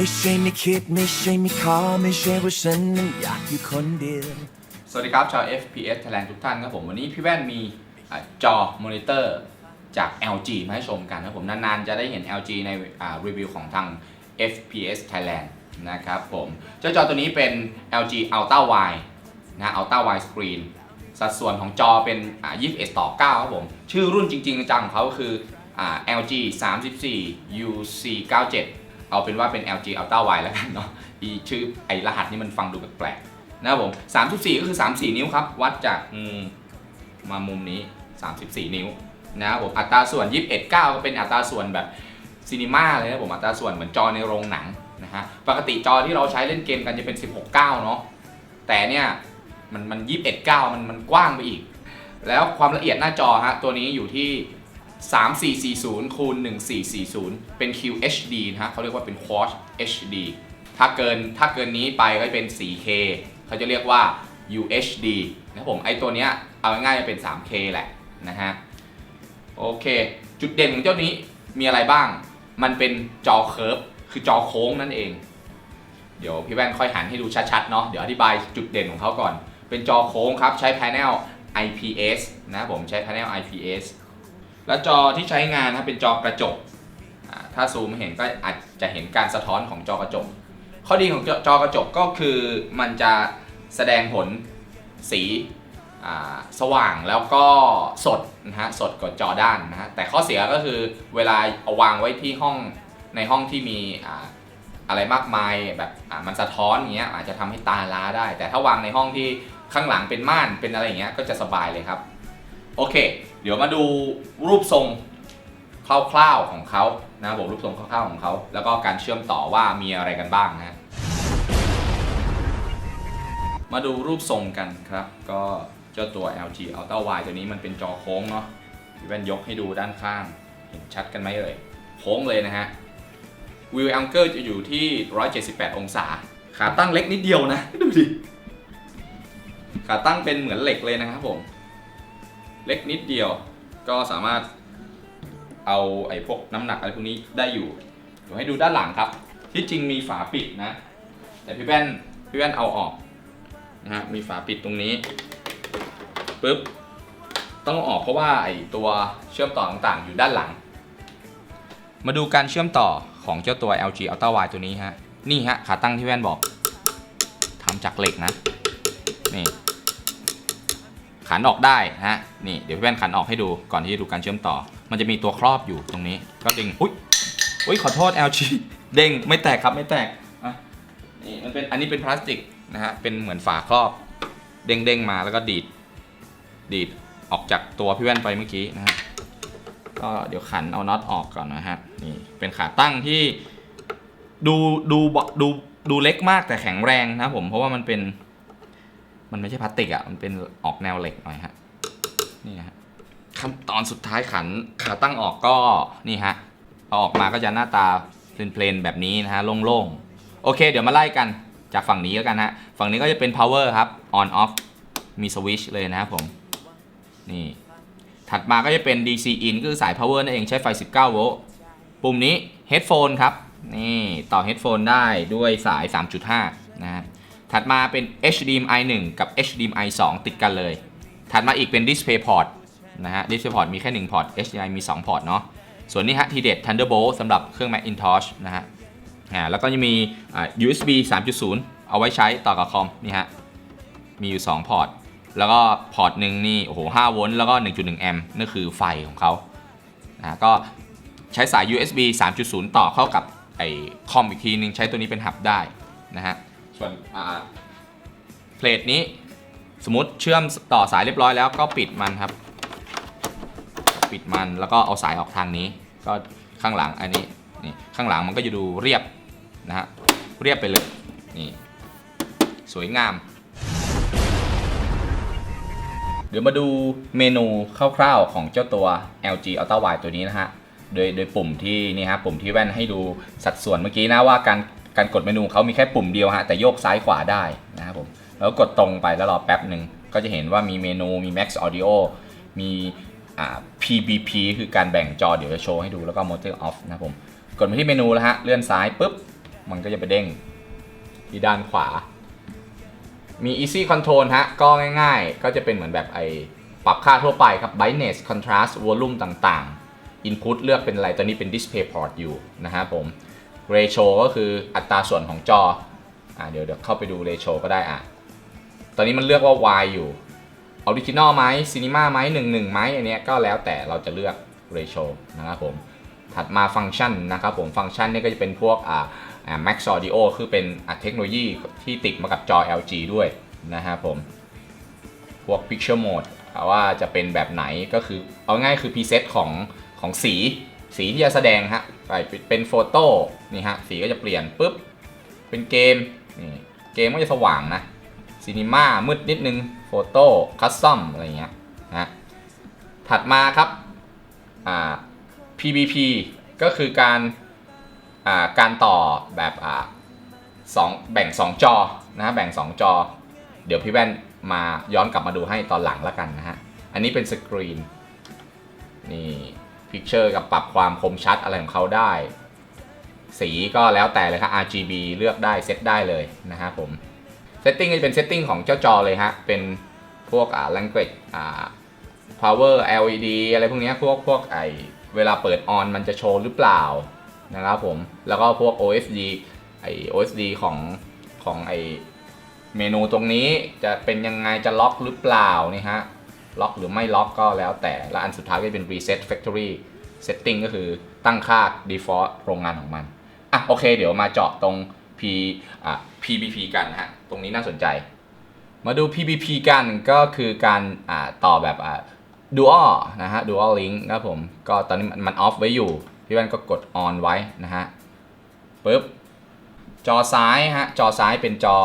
ไม่ใช่ไม่คิดไม่ใช่ไม่ขอไม่ใช่ว่าฉันนั้นอยากอยู่คนเดียว สวัสดีครับชาว FPS Thailand ทุกท่านครับผม วันนี้พี่แว่นมีอ่าจอมอนิเตอร์จาก LG มาให้ชมกันนะครับผมนานๆ จะได้เห็น LG ในอ่ารีวิวของทาง FPS Thailand นะครับผม เจ้าจอตัวนี้เป็น LG Ultra Wide นะ Ultra Wide Screen สัดส่วนของจอเป็นอ่า21ต่อ9ครับผม ชื่อรุ่นจริงๆจังของเขาคืออ่า LG 34 UC 97 เอาเป็นว่าเป็น LG Ultra Wide แล้วกันเนาะอีชื่อไอรหัสนี่มันฟังดูแปลกๆนะครับผม34 ก็คือ 34 นิ้วครับ วัดจากมุมมามุมนี้ 34 นิ้วนะครับผมอัตราส่วน 21 9 ก็เป็นอัตราส่วนแบบซีนีมาเลยนะผมอัตราส่วนเหมือนจอในโรงหนังนะฮะปกติจอที่เราใช้เล่นเกมกันจะเป็น 16 9 เนาะแต่เนี่ยมันมัน 21 9 มันมันกว้างไปอีก แล้วความละเอียดหน้าจอฮะตัวนี้อยู่ที่ 3440คูณ1440 เป็น QHD นะฮะเขาเรียกว่าเป็น Quad HD ถ้าเกินถ้าเกินนี้ไปก็จะเป็น 4K เขาจะเรียกว่า UHD นะผมไอตัวเนี้ยเอาง่ายๆจะเป็น 3K แหละนะฮะโอเค จุดเด่นของเจ้านี้มีอะไรบ้าง มันเป็นจอเคิร์ฟคือจอโค้งนั่นเอง เดี๋ยวพี่แว่นค่อยหันให้ดูชัดๆเนาะเดี๋ยวอธิบายจุดเด่นของเขาก่อน เป็นจอโค้งครับ ใช้ panel IPS นะผมใช้ panel IPS แล้วจอที่ใช้งานนะเป็นจอกระจก ถ้าซูมเห็นก็อาจจะเห็นการสะท้อนของจอกระจก ข้อดีของจอกระจกก็คือมันจะแสดงผลสีสว่างแล้วก็สดนะฮะสดกว่าจอด้านนะฮะแต่ข้อเสียก็คือเวลาเอาวางไว้ที่ห้องในห้องที่มีออะไรมากมายแบบมันสะท้อนอย่างเงี้ยอาจจะทำให้ตาล้าได้ แต่ถ้าวางในห้องที่ข้างหลังเป็นม่านเป็นอะไรอย่างเงี้ยก็จะสบายเลยครับ โอเค เดี๋ยวมาดูรูปทรงคร่าวๆของเขานะบผมรูปทรงคร่าวๆของเขา แล้วก็การเชื่อมต่อว่ามีอะไรกันบ้างนะฮะมาดูรูปทรงกันครับ ก็เจ้าตัว LG Ultra Wide ตัวนี้มันเป็นจอโค้งเนาะพี่แว่นยกให้ดูด้านข้าง เห็นชัดกันไหมเอ่ย โค้งเลยนะฮะวิวแองเกิลจะอยู่ที่ 178 องศา ขาตั้งเล็กนิดเดียวนะ ดูดิ ขาตั้งเป็นเหมือนเหล็กเลยนะครับผม เล็กนิดเดียว ก็สามารถเอาไอ้พวกน้ำหนักอะไรพวกนี้ได้อยู่เดี๋ยวให้ดูด้านหลังครับ ที่จริงมีฝาปิดนะ แต่พี่แว่นพี่แว่นเอาออกนะฮะมีฝาปิดตรงนี้ปุ๊บต้องเอาออกเพราะว่าไอ้ตัวเชื่อมต่อต่างๆ อยู่ด้านหลัง มาดูการเชื่อมต่อของเจ้าตัว LG Ultra Wide ตัวนี้ฮะ นี่ฮะขาตั้งที่แว่นบอกทำจากเหล็กนะ นี่ ขันออกได้นะฮะนี่เดี๋ยวพี่แว่นขันออกให้ดูก่อนที่จะดูการเชื่อมต่อ มันจะมีตัวครอบอยู่ตรงนี้ ก็ดึงอุ้ยอุ้ยขอโทษ LG เด้งไม่แตกครับไม่แตกอะนี่มันเป็นอันนี้เป็นพลาสติกนะฮะเป็นเหมือนฝาครอบ เด้งเด้งมาแล้วก็ดีด ดีดออกจากตัวพี่แว่นไปเมื่อกี้นะฮะก็เดี๋ยวขันเอาน็อตออกก่อนนะฮะนี่เป็นขาตั้งที่ดูดูดูดูเล็กมากแต่แข็งแรงนะผมเพราะว่ามันเป็น มันไม่ใช่พลาสติกอะ่ะ มันเป็นออกแนวเหล็กหน่อยฮะ นี่ฮะขั้นตอนสุดท้ายขันขาตั้งออกก็นี่ฮะเอาออกมาก็จะหน้าตาเพลนๆแบบนี้นะฮะโล่งๆ โอเค เดี๋ยวมาไล่กันจากฝั่งนี้แล้วกันฮะ ฝั่งนี้ก็จะเป็น power ครับ on off มีสวิชเลยนะครับผม นี่ ถัดมาก็จะเป็น DC in ก็คือสาย power นั่นเองใช้ไฟ 19 โวลต์ ปุ่มนี้ headphone ครับ นี่ ต่อ headphone ได้ด้วยสาย 3.5 นะฮะ ถัดมาเป็น HDMI 1 กับ HDMI 2 ติดกันเลย ถัดมาอีกเป็น Display Port นะฮะ Display Port มีแค่ 1 พอร์ต HDMI มี 2 พอร์ตเนาะ ส่วนนี้ฮะทีเด็ด Thunderbolt สำหรับเครื่อง Macintosh นะฮะ อ่า แล้วก็จะมีอ่า USB 3.0 เอาไว้ใช้ต่อกับคอมนี่ฮะ มีอยู่ 2 พอร์ต แล้วก็พอร์ตหนึ่งนี่ โอ้โห 5 โวลต์ แล้วก็ 1.1 แอมป์ นั่นคือไฟของเขานะก็ใช้สาย USB 3.0 ต่อเข้ากับไอ้คอมอีกทีนึง ใช้ตัวนี้เป็นหับได้นะฮะ ส่วนอ่าเพลทนี้สมมติเชื่อมต่อสายเรียบร้อยแล้วก็ปิดมันครับ ปิดมันแล้วก็เอาสายออกทางนี้ ก็ข้างหลังอันนี้นี่ข้างหลังมันก็จะดูเรียบนะฮะเรียบไปเลยนี่สวยงาม เดี๋ยวมาดูเมนูคร่าวๆของเจ้าตัว LG Ultra Wide ตัวนี้นะฮะโดยโดยปุ่มที่นี่ฮะปุ่มที่แว่นให้ดูสัดส่วนเมื่อกี้นะว่าการ การกดเมนูเขามีแค่ปุ่มเดียวฮะแต่โยกซ้ายขวาได้นะครับผมแล้วกดตรงไปแล้วรอแป๊บหนึ่งก็จะเห็นว่ามีเมนูมี Max Audio มีอ่า PBP คือการแบ่งจอเดี๋ยวจะโชว์ให้ดูแล้วก็ Motor Off นะครับผมกดไปที่เมนูแล้วฮะเลื่อนซ้ายปุ๊บมันก็จะไปเด้งที่ด้านขวา มี easy control ฮะก็ง่ายๆ ก็จะเป็นเหมือนแบบไอปรับค่าทั่วไปครับ brightness contrast volume ต่างๆ input เลือกเป็นอะไรตอนนี้เป็น display port อยู่นะฮะผม ratio ก็คืออัตราส่วนของจออ่าเดี๋ยวเดี๋ยวเข้าไปดู ratio ก็ได้อะตอนนี้มันเลือกว่า Y อยู่ original ไหม cinema ไหม11ไหมอันนี้ก็แล้วแต่เราจะเลือก ratio นะครับผม ถัดมาฟังก์ชันนะครับผม ฟังก์ชันนี่ก็จะเป็นพวกอ่าอ่า Max Audio คือเป็นเทคโนโลยีที่ติดมากับจอ LG ด้วยนะครับผม พวก Picture Mode ว่าจะเป็นแบบไหนก็คือเอาง่ายคือ preset ของของสี สีที่จะแสดงฮะไปเป็นโฟโต้นี่ฮะสีก็จะเปลี่ยนปุ๊บเป็นเกมนี่เกมก็จะสว่างนะซีนีมามืดนิดนึงโฟโต้คัสซอมอะไรเงี้ยนะถัดมาครับอ่า PBP ก็คือการอ่าการต่อแบบอ่าสองแบ่ง 2 จอนะฮะแบ่ง 2 จอ เดี๋ยวพี่แว่นมาย้อนกลับมาดูให้ตอนหลังแล้วกันนะฮะ อันนี้เป็นสกรีนนี่ พิกเ t อร์กับปรับความคมชัดอะไรของเขาได้ สีก็แล้วแต่เลยครับ RGB เลือกได้เซตได้เลยนะฮะผมเซตติ้งก็จะเป็นเซตติ้งของเจ้าจอเลยฮะ เป็นพวกอ่า language อ่า power LED อะไรพวกเนี้ยพวกพวกไอเวลาเปิดออนมันจะโชว์หรือเปล่านะครับผม แล้วก็พวก OSD ไอ OSD ของของไอเมนูตรงนี้จะเป็นยังไงจะล็อกหรือเปล่านี่ฮะ ล็อกหรือไม่ล็อกก็แล้วแต่ และอันสุดท้ายก็จะเป็น reset factory setting ก็คือตั้งค่า default โรงงานของมัน อะโอเค เดี๋ยวมาเจาะตรง P อะ PBP กันนะฮะ ตรงนี้น่าสนใจ มาดู PBP กันก็คือการอ่าต่อแบบอ่า dual นะฮะ dual link นะผม ก็ตอนนี้มัน off ไว้อยู่ พี่แว่นก็กด on ไว้นะฮะปุ๊บ จอซ้ายฮะ จอซ้ายเป็นจอ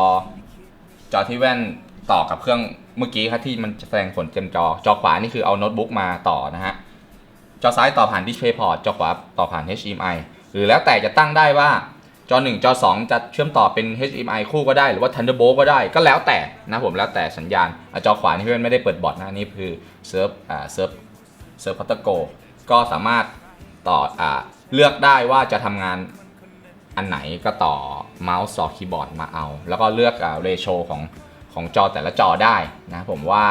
จอที่แว่นต่อกับเครื่อง เมื่อกี้ครับที่มันแสดงผลเต็มจอ จอขวานี่คือเอาโน้ตบุ๊กมาต่อนะฮะ จอซ้ายต่อผ่าน DisplayPort จอขวาต่อผ่าน HDMI หรือแล้วแต่จะตั้งได้ว่าจอ 1 จอ 2 จะเชื่อมต่อเป็น HDMI คู่ก็ได้หรือว่า Thunderbolt ก็ได้ก็แล้วแต่นะผมแล้วแต่สัญญาณอจอขวานี่เพื่อนไม่ได้เปิดบอทนะนี่คือเซิร์ฟอ่าเซิร์ฟเซิร์ฟพัตโกก็สามารถต่ออ่าเลือกได้ว่าจะทำงานอันไหนก็ต่อเมาส์ต่อคีย์บอร์ดมาเอา แล้วก็เลือกอ่าเรโชของ ของจอแต่ละจอได้นะผมว่า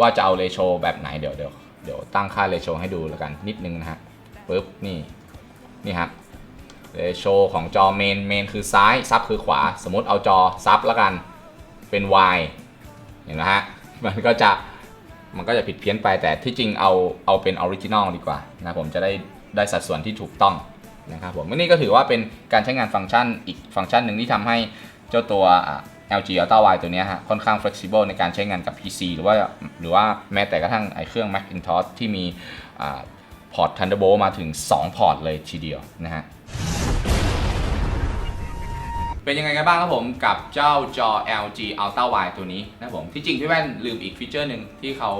ว่าจะเอาเรโชแบบไหนเดี๋ยวเดี๋ยวเดี๋ยวตั้งค่าเรโชให้ดูแล้วกันนิดนึงนะฮะปึ๊บนี่นี่ฮะเรโชของจอเมนเมนคือซ้ายซับคือขวา สมมติเอาจอซับแล้วกันเป็น Y เห็นไหมฮะมันก็จะมันก็จะผิดเพี้ยนไปแต่ที่จริงเอาเอาเป็นออริจินอลดีกว่านะผมจะได้ได้สัดส่วนที่ถูกต้องนะครับผมนี่ก็ถือว่าเป็นการใช้งานฟังก์ชันอีกฟังก์ชันหนึ่งที่ทำให้เจ้าตัว LG Ultra Wide ตัวนี้ฮะค่อนข้าง flexible ในการใช้งานกับ PC หรือว่าหรือว่าแม้แต่กระทั่งไอเครื่อง Macintosh ที่มีอพอร์ต Thunderbolt มาถึง 2 พอร์ตเลยทีเดียวนะฮะเป็นยังไงกันบ้างครับผมกับเจ้าจอ LG Ultra Wide ตัวนี้นะผมที่จริงพี่แว่นลืมอีกฟีเจอร์หนึ่งที่เขา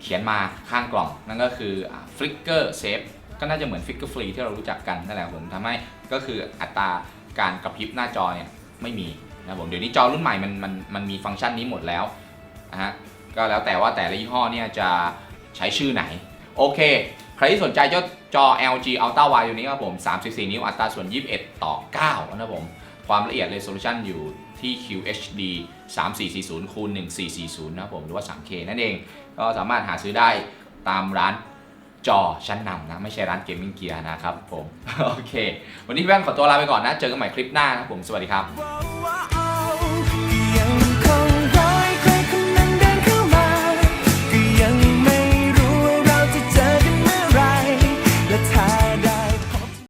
เขียนมาข้างกล่อง นั่นก็คือ Flicker Safe ก็น่าจะเหมือน Flicker Free ที่เรารู้จักกันนั่นแหละผมทำให้ก็คืออัตราการกระพริบหน้าจอเนี่ย ไม่มีนะผมเดี๋ยวนี้จอรุ่นใหม่มันมันมันมีฟังก์ชันนี้หมดแล้วนะฮะก็แล้วแต่ว่าแต่ละยี่ห้อเนี่ยจะใช้ชื่อไหน โอเค ใครที่สนใจเจ้าจอ LG Ultra Wide ตัวนี้ครับผม 34 นิ้วอัตราส่วน 21 ต่อ 9 นะครับผม ความละเอียด resolution อยู่ที่ QHD 3440คูณ1440 นะครับผม หรือว่า 3K นั่นเอง ก็สามารถหาซื้อได้ตามร้าน จอชั้นนำนะ ไม่ใช่ร้านเกมมิ่งเกียร์นะครับผม โอเค วันนี้พี่แว่นขอตัวลาไปก่อนนะ เจอกันใหม่คลิปหน้านะครับผม สวัสดีครับ